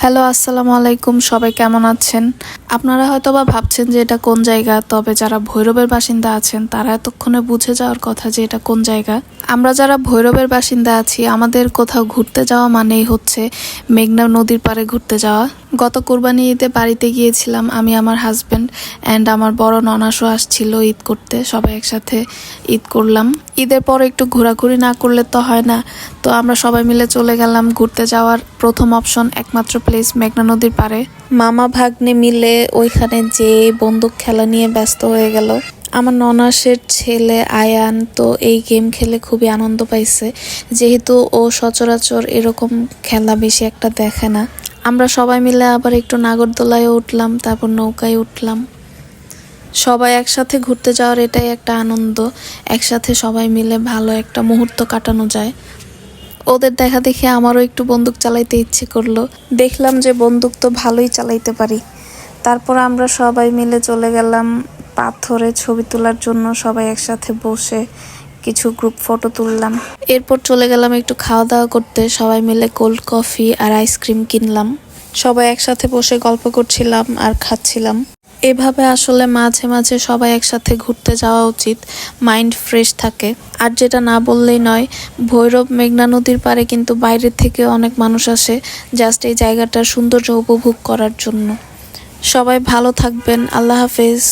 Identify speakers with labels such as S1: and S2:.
S1: Hello, আসসালামু আলাইকুম, সবাই কেমন আছেন? আপনারা হয়তো বা ভাবছেন যে এটা কোন জায়গা, তবে যারা ভৈরবের বাসিন্দা আছেন, তারা এতক্ষণে বুঝে যাওয়ার কথা যে এটা কোন জায়গা। আমরা যারা ভৈরবের বাসিন্দা আছি, আমাদের কোথাও ঘুরতে যাওয়া মানেই হচ্ছে মেঘনা নদীর পাড়ে ঘুরতে যাওয়া। গত কোরবানি ঈদে বাড়িতে গিয়েছিলাম আমি, আমার হাজব্যান্ড অ্যান্ড আমার বড় ননাসও আসছিল ঈদ করতে। সবাই একসাথে ঈদ করলাম। ঈদের পর একটু ঘোরাঘুরি না করলে তো হয় না। তো আমরা সবাই মিলে চলে গেলাম ঘুরতে যাওয়ার প্রথম অপশন একমাত্র প্লেস মেঘনা নদীর পাড়ে। মামা ভাগ্নে মিলে ওইখানে যে বন্দুক খেলা নিয়ে ব্যস্ত হয়ে গেল। আমার ননাসের ছেলে আয়ান তো এই গেম খেলে খুবই আনন্দ পাইছে। যেহেতু ও সচরাচর এরকম খেলা বেশি একটা দেখে না। আমরা সবাই মিলে আবার একটু নাগরদোলায় উঠলাম, তারপর নৌকায় উঠলাম। সবাই একসাথে ঘুরতে যাওয়ার এটাই একটা আনন্দ। একসাথে সবাই মিলে ভালো একটা মুহূর্ত কাটানো যায়। ওদের দেখা দেখে আমারও একটু বন্দুক চালাইতে ইচ্ছে করল। দেখলাম যে বন্দুক তো ভালোই চালাইতে পারি। তারপর আমরা সবাই মিলে চলে গেলাম পাথরে ছবি তোলার জন্য সবাই একসাথে বসে কিছু গ্রুপ ফটো তুললাম। এরপর চলে গেলাম একটু খাওয়া দাওয়া করতে। সবাই মিলে কোল্ড কফি আর আইসক্রিম কিনলাম। সবাই একসাথে বসে গল্প করছিলাম আর খাচ্ছিলাম। এভাবে আসলে মাঝে মাঝে সবাই একসাথে ঘুরতে যাওয়া উচিত, মাইন্ড ফ্রেশ থাকে। আর যেটা না বললেই নয়, ভৈরব মেঘনা নদীর পারে কিন্তু বাইরের থেকে অনেক মানুষ আসে জাস্ট এই জায়গাটার সৌন্দর্য উপভোগ করার জন্য। সবাই ভালো থাকবেন, আল্লাহ হাফেজ।